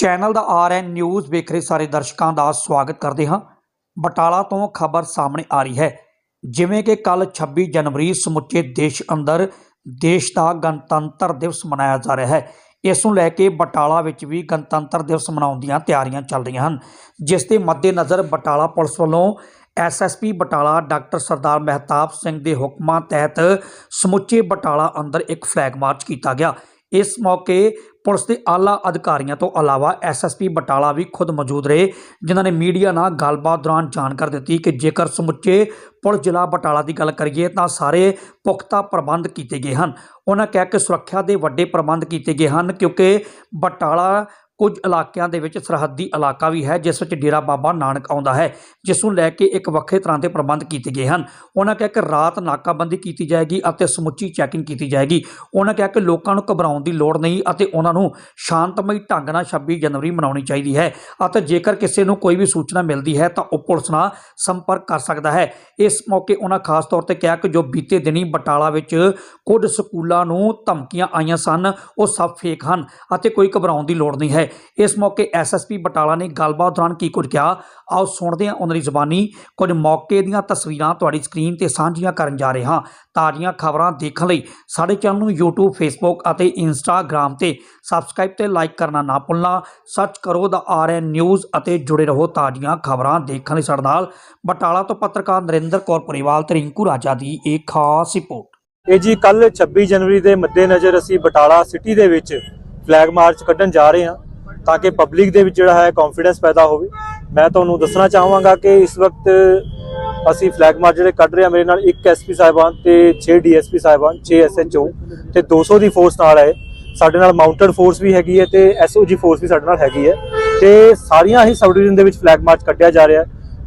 Channel ਦਾ RN news ਵੇਖ ਰਹੇ ਸਾਰੇ ਦਰਸ਼ਕਾਂ ਦਾ ਸਵਾਗਤ ਕਰਦੇ ਹਾਂ। ਬਟਾਲਾ ਤੋਂ ਖਬਰ ਸਾਹਮਣੇ ਆ ਰਹੀ ਹੈ। ਜਿਵੇਂ ਕਿ ਕੱਲ 26 ਜਨਵਰੀ ਸਮੁੱਚੇ ਦੇਸ਼ ਅੰਦਰ ਦੇਸ਼ ਦਾ ਗਣਤੰਤਰ ਦਿਵਸ ਮਨਾਇਆ ਜਾ ਰਿਹਾ ਹੈ। ਇਸ ਨੂੰ ਲੈ ਕੇ ਬਟਾਲਾ ਵਿੱਚ ਵੀ ਗਣਤੰਤਰ ਦਿਵਸ ਮਨਾਉਣ ਦੀਆਂ ਤਿਆਰੀਆਂ ਚੱਲ ਰਹੀਆਂ ਹਨ। ਜਿਸ ਦੇ ਮੱਦੇਨਜ਼ਰ ਬਟਾਲਾ ਪੁਲਿਸ ਵੱਲੋਂ ਐਸਐਸਪੀ ਬਟਾਲਾ ਡਾਕਟਰ ਸਰਦਾਰ ਮਹਿਤਾਬ ਸਿੰਘ ਦੇ ਹੁਕਮਾਂ ਤਹਿਤ ਸਮੁੱਚੇ ਬਟਾਲਾ ਅੰਦਰ ਇੱਕ ਫਲੈਗ ਮਾਰਚ ਕੀਤਾ ਗਿਆ। ਇਸ ਮੌਕੇ ਪੁਲਿਸ ਦੇ ਆਲਾ ਅਧਿਕਾਰੀਆਂ ਤੋਂ ਇਲਾਵਾ ਐਸਐਸਪੀ ਬਟਾਲਾ ਵੀ ਖੁਦ ਮੌਜੂਦ ਰਹੇ, ਜਿਨ੍ਹਾਂ ਨੇ ਮੀਡੀਆ ਨਾਲ ਗੱਲਬਾਤ ਦੌਰਾਨ ਜਾਣਕਾਰੀ ਦਿੱਤੀ ਕਿ ਜੇਕਰ ਸਮੁੱਚੇ ਪੁਲਿਸ ਜ਼ਿਲ੍ਹਾ ਬਟਾਲਾ ਦੀ ਗੱਲ ਕਰੀਏ ਤਾਂ ਸਾਰੇ ਪੁਖਤਾ ਪ੍ਰਬੰਧ ਕੀਤੇ ਗਏ ਹਨ। ਉਹਨਾਂ ਕਿਹਾ ਕਿ ਸੁਰੱਖਿਆ ਦੇ ਵੱਡੇ ਪ੍ਰਬੰਧ ਕੀਤੇ ਗਏ ਹਨ ਕਿਉਂਕਿ ਬਟਾਲਾ ਕੁਝ ਇਲਾਕਿਆਂ ਦੇ ਵਿੱਚ ਸਰਹੱਦੀ ਇਲਾਕਾ ਵੀ ਹੈ, ਜਿਸ ਵਿੱਚ ਡੇਰਾ ਬਾਬਾ ਨਾਨਕ ਆਉਂਦਾ ਹੈ, ਜਿਸ ਨੂੰ ਲੈ ਕੇ ਇੱਕ ਵੱਖਰੇ ਤਰ੍ਹਾਂ ਦੇ ਪ੍ਰਬੰਧ ਕੀਤੇ ਗਏ ਹਨ। ਉਹਨਾਂ ਕਿਹਾ ਕਿ ਰਾਤ ਨਾਕਾਬੰਦੀ ਕੀਤੀ ਜਾਏਗੀ ਅਤੇ ਸਮੁੱਚੀ ਚੈਕਿੰਗ ਕੀਤੀ ਜਾਏਗੀ। ਉਹਨਾਂ ਕਿਹਾ ਕਿ ਲੋਕਾਂ ਨੂੰ ਘਬਰਾਉਣ ਦੀ ਲੋੜ ਨਹੀਂ ਅਤੇ ਉਹਨਾਂ ਨੂੰ ਸ਼ਾਂਤਮਈ ਢੰਗ ਨਾਲ 26 ਜਨਵਰੀ ਮਨਾਉਣੀ ਚਾਹੀਦੀ ਹੈ ਅਤੇ ਜੇਕਰ ਕਿਸੇ ਨੂੰ ਕੋਈ ਵੀ ਸੂਚਨਾ ਮਿਲਦੀ ਹੈ ਤਾਂ ਉਹ ਪੁਲਿਸ ਨਾਲ ਸੰਪਰਕ ਕਰ ਸਕਦਾ ਹੈ। ਇਸ ਮੌਕੇ ਉਹਨਾਂ ਖਾਸ ਤੌਰ ਤੇ ਕਿਹਾ ਕਿ ਜੋ ਬੀਤੇ ਦਿਨੀ ਬਟਾਲਾ ਵਿੱਚ ਕੁਝ ਸਕੂਲਾਂ ਨੂੰ ਧਮਕੀਆਂ ਆਈਆਂ ਸਨ, ਉਹ ਸਭ ਫੇਕ ਹਨ ਅਤੇ ਕੋਈ ਘਬਰਾਉਣ ਦੀ ਲੋੜ ਨਹੀਂ ਹੈ। ਇਸ ਮੌਕੇ ਐਸਐਸਪੀ ਬਟਾਲਾ ਨੇ ਗੱਲਬਾਤ ਦੌਰਾਨ ਕੀ ਕੁਝ ਕਿਹਾ? ਆਓ ਸੁਣਦੇ ਹਾਂ ਉਹਨਾਂ ਦੀ ਜ਼ੁਬਾਨੀ। ਕੁਝ ਮੌਕੇ ਦੀਆਂ ਤਸਵੀਰਾਂ ਤੁਹਾਡੀ ਸਕਰੀਨ ਤੇ ਸਾਂਝੀਆਂ ਕਰਨ ਜਾ ਰਹੇ ਹਾਂ। ਤਾਜ਼ੀਆਂ ਖਬਰਾਂ ਦੇਖਣ ਲਈ ਸਾਡੇ ਚੈਨਲ ਨੂੰ YouTube, Facebook ਅਤੇ Instagram ਤੇ ਸਬਸਕ੍ਰਾਈਬ ਤੇ ਲਾਈਕ ਕਰਨਾ ਨਾ ਭੁੱਲਣਾ। ਸਰਚ ਕਰੋ ਦਾ ਆਰਐਨ ਨਿਊਜ਼ ਅਤੇ ਜੁੜੇ ਰਹੋ ਤਾਜ਼ੀਆਂ ਖਬਰਾਂ ਦੇਖਣ ਲਈ ਸਾਡੇ ਨਾਲ। ਬਟਾਲਾ ਤੋਂ ਪੱਤਰਕਾਰ ਨਰਿੰਦਰ ਕੌਰ ਪਰਿਵਾਲ ਤੇ ਰਿੰਕੂ ਰਾਜਾ ਦੀ ਇੱਕ ਖਾਸ ਰਿਪੋਰਟ। ਇਹ ਜੀ ਕੱਲ 26 ਜਨਵਰੀ ਦੇ ਮੱਦੇਨਜ਼ਰ ਅਸੀਂ ਬਟਾਲਾ ਸਿਟੀ ਦੇ ਵਿੱਚ ਫਲੈਗ ਮਾਰਚ ਕੱਢਣ ਜਾ ਰਹੇ ਹਾਂ। ਤਾਂ ਕਿ ਪਬਲਿਕ ਦੇ ਵਿੱਚ ਜਿਹੜਾ ਹੈ ਕੌਨਫੀਡੈਂਸ ਪੈਦਾ ਹੋਵੇ। ਮੈਂ ਤੁਹਾਨੂੰ ਦੱਸਣਾ ਚਾਹਾਂਗਾ ਕਿ ਇਸ ਵਕਤ ਅਸੀਂ ਫਲੈਗ ਮਾਰਚ ਜਿਹੜੇ ਕੱਢ ਰਹੇ ਹਾਂ, ਮੇਰੇ ਨਾਲ ਇੱਕ ਐਸਪੀ ਸਾਹਿਬਾਨ ਤੇ 6 ਡੀਐਸਪੀ ਸਾਹਿਬਾਨ 6 ਐਸਐਚਓ ਤੇ 200 ਦੀ ਫੋਰਸ ਨਾਲ ਹੈ। ਸਾਡੇ ਨਾਲ ਮਾਊਂਟਡ ਫੋਰਸ ਵੀ ਹੈਗੀ ਹੈ ਤੇ ਐਸਓਜੀ ਫੋਰਸ ਵੀ ਸਾਡੇ ਨਾਲ ਹੈਗੀ ਹੈ। ਤੇ ਸਾਰੀਆਂ ਹੀ ਸਬ ਡਿਵੀਜ਼ਨ ਦੇ ਵਿੱਚ ਫਲੈਗ ਮਾਰਚ ਕੱਢਿਆ ਜਾ ਰਿਹਾ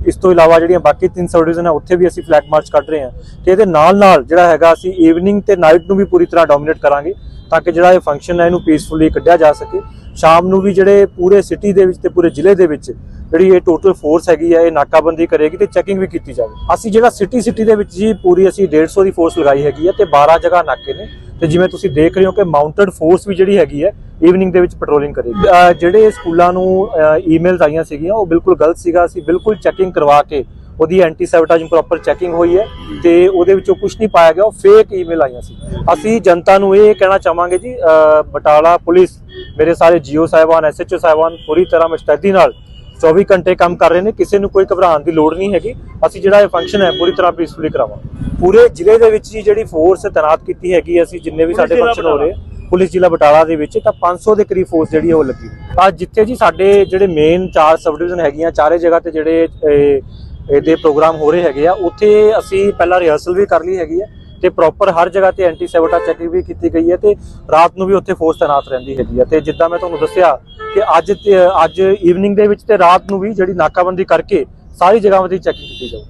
ਇਸ ਤੋਂ ਇਲਾਵਾ ਜਿਹੜੀਆਂ ਬਾਕੀ ਤਿੰਨ ਸਬ ਡਿਵੀਜ਼ਨ ਹੈ, ਉੱਥੇ ਵੀ ਅਸੀਂ ਫਲੈਗ ਮਾਰਚ ਕੱਢ ਰਹੇ ਹਾਂ। ਤੇ ਇਹਦੇ ਨਾਲ ਨਾਲ ਜਿਹੜਾ ਹੈਗਾ, ਅਸੀਂ ਈਵਨਿੰਗ ਤੇ ਨਾਈਟ ਨੂੰ ਵੀ ਪੂਰੀ ਤਰ੍ਹਾਂ ਡੋਮੀਨੇਟ ਕਰਾਂਗੇ। ਤਾਂ ਕਿ ਜਿਹੜਾ ਇਹ ਫੰਕਸ਼ਨ ਹੈ ਇਹਨੂੰ ਪੀਸਫੁਲੀ ਕੱਢਿਆ ਜਾ ਸਕੇ। ਸ਼ਾਮ ਨੂੰ ਵੀ ਜਿਹੜੇ ਪੂਰੇ ਸਿਟੀ ਦੇ ਵਿੱਚ ਤੇ ਪੂਰੇ ਜ਼ਿਲ੍ਹੇ ਦੇ ਵਿੱਚ ਜਿਹੜੀ ਇਹ ਟੋਟਲ ਫੋਰਸ ਹੈਗੀ ਹੈ ਇਹ ਨਾਕਾਬੰਦੀ ਕਰੇਗੀ ਤੇ ਚੈਕਿੰਗ ਵੀ ਕੀਤੀ ਜਾਵੇ। ਅਸੀਂ ਜਿਹੜਾ ਸਿਟੀ ਸਿਟੀ ਦੇ ਵਿੱਚ ਜੀ ਪੂਰੀ ਅਸੀਂ 150 ਦੀ ਫੋਰਸ ਲਗਾਈ ਹੈਗੀ ਹੈ ਤੇ 12 ਜਗ੍ਹਾ ਨਾਕੇ ਨੇ। ਤੇ ਜਿਵੇਂ ਤੁਸੀਂ ਦੇਖ ਰਹੇ ਹੋ ਕਿ ਮਾਊਂਟਡ ਫੋਰਸ ਵੀ ਜਿਹੜੀ ਹੈਗੀ ਹੈ ਈਵਨਿੰਗ ਦੇ ਵਿੱਚ ਪੈਟਰੋਲਿੰਗ ਕਰੇਗੀ। ਜਿਹੜੇ ਸਕੂਲਾਂ ਨੂੰ ਈਮੇਲਸ ਆਈਆਂ ਸੀਗੀਆਂ, ਉਹ ਬਿਲਕੁਲ ਗਲਤ ਸੀਗਾ। ਅਸੀਂ ਬਿਲਕੁਲ ਚੈਕਿੰਗ ਕਰਵਾ ਕੇ ਉਹਦੀ ਐਂਟੀ ਸੈਬਟਾਈਜ਼ਿੰਗ ਪ੍ਰੋਪਰ ਚੈਕਿੰਗ ਹੋਈ ਹੈ ਤੇ ਉਹਦੇ ਵਿੱਚੋਂ ਕੁਝ ਨਹੀਂ ਪਾਇਆ ਗਿਆ ਉਹ ਫੇਕ ਈਮੇਲ ਆਈਆਂ ਸੀ। ਅਸੀਂ ਜਨਤਾ ਨੂੰ ਇਹ ਕਹਿਣਾ ਚਾਹਾਂਗੇ ਜੀ ਬਟਾਲਾ ਪੁਲਿਸ ਮੇਰੇ ਸਾਰੇ ਜੀਓ ਸਾਹਿਬਾਨ ਐਸਐਚਓ ਸਾਹਿਬਾਨ ਪੂਰੀ ਤਰ੍ਹਾਂ ਮੁਸਤੈਦੀ ਨਾਲ 24 ਘੰਟੇ ਕੰਮ ਕਰ ਰਹੇ ਨੇ ਕਿਸੇ ਨੂੰ ਕੋਈ ਘਬਰਾਉਣ ਦੀ ਲੋੜ ਨਹੀਂ ਹੈਗੀ। ਅਸੀਂ ਜਿਹੜਾ ਇਹ ਫੰਕਸ਼ਨ ਹੈ ਪੂਰੀ ਤਰ੍ਹਾਂ ਪੀਸਫੁਲੀ ਕਰਾਵਾਂਗੇ। ਪੂਰੇ ਜ਼ਿਲ੍ਹੇ ਦੇ ਵਿੱਚ ਜੀ ਜਿਹੜੀ ਫੋਰਸ ਤਾਇਨਾਤ ਕੀਤੀ ਹੈਗੀ ਅਸੀਂ ਜਿੰਨੇ ਵੀ ਸਾਡੇ ਫੰਕਸ਼ਨ ਹੋ ਰਹੇ ਪੁਲਿਸ ਜ਼ਿਲ੍ਹਾ ਬਟਾਲਾ ਦੇ ਵਿੱਚ ਤਾਂ 500 ਦੇ ਕਰੀਬ ਫੋਰਸ ਜਿਹੜੀ ਹੈ ਉਹ ਲੱਗੀ ਆ ਜਿੱਥੇ ਜੀ ਸਾਡੇ ਜਿਹੜੇ ਮੇਨ ਚਾਰ ਸਬ ਡਿਵੀਜ਼ਨ ਹੈਗੀਆਂ ਚਾਰੇ ਜਗ੍ਹਾ ਤੇ ਜਿਹੜੇ ਇਹਦੇ ਪ੍ਰੋਗਰਾਮ ਹੋ ਰਹੇ ਹੈਗੇ ਆ। ਉੱਥੇ ਅਸੀਂ ਪਹਿਲਾਂ ਰਿਹਰਸਲ ਵੀ ਕਰ ਲਈ ਹੈਗੀ ਹੈ ਤੇ ਪ੍ਰੋਪਰ ਹਰ ਜਗ੍ਹਾ ਤੇ ਐਂਟੀ ਸੈਬਟਾ ਚੈਕਿੰਗ ਵੀ ਕੀਤੀ ਗਈ ਹੈ ਤੇ ਰਾਤ ਨੂੰ ਵੀ ਉੱਥੇ ਫੋਰਸ ਤਾਇਨਾਤ ਰਹਿੰਦੀ ਹੈਗੀ ਹੈ ਤੇ ਜਿੱਦਾਂ ਮੈਂ ਤੁਹਾਨੂੰ ਦੱਸਿਆ ਕਿ ਅੱਜ ਅੱਜ ਈਵਨਿੰਗ ਦੇ ਵਿੱਚ ਤੇ ਰਾਤ ਨੂੰ ਵੀ ਜਿਹੜੀ ਨਾਕਾਬੰਦੀ ਕਰਕੇ ਸਾਰੀ ਜਗ੍ਹਾਵਾਂ ਦੀ ਚੈਕਿੰਗ ਕੀਤੀ ਜਾਊ।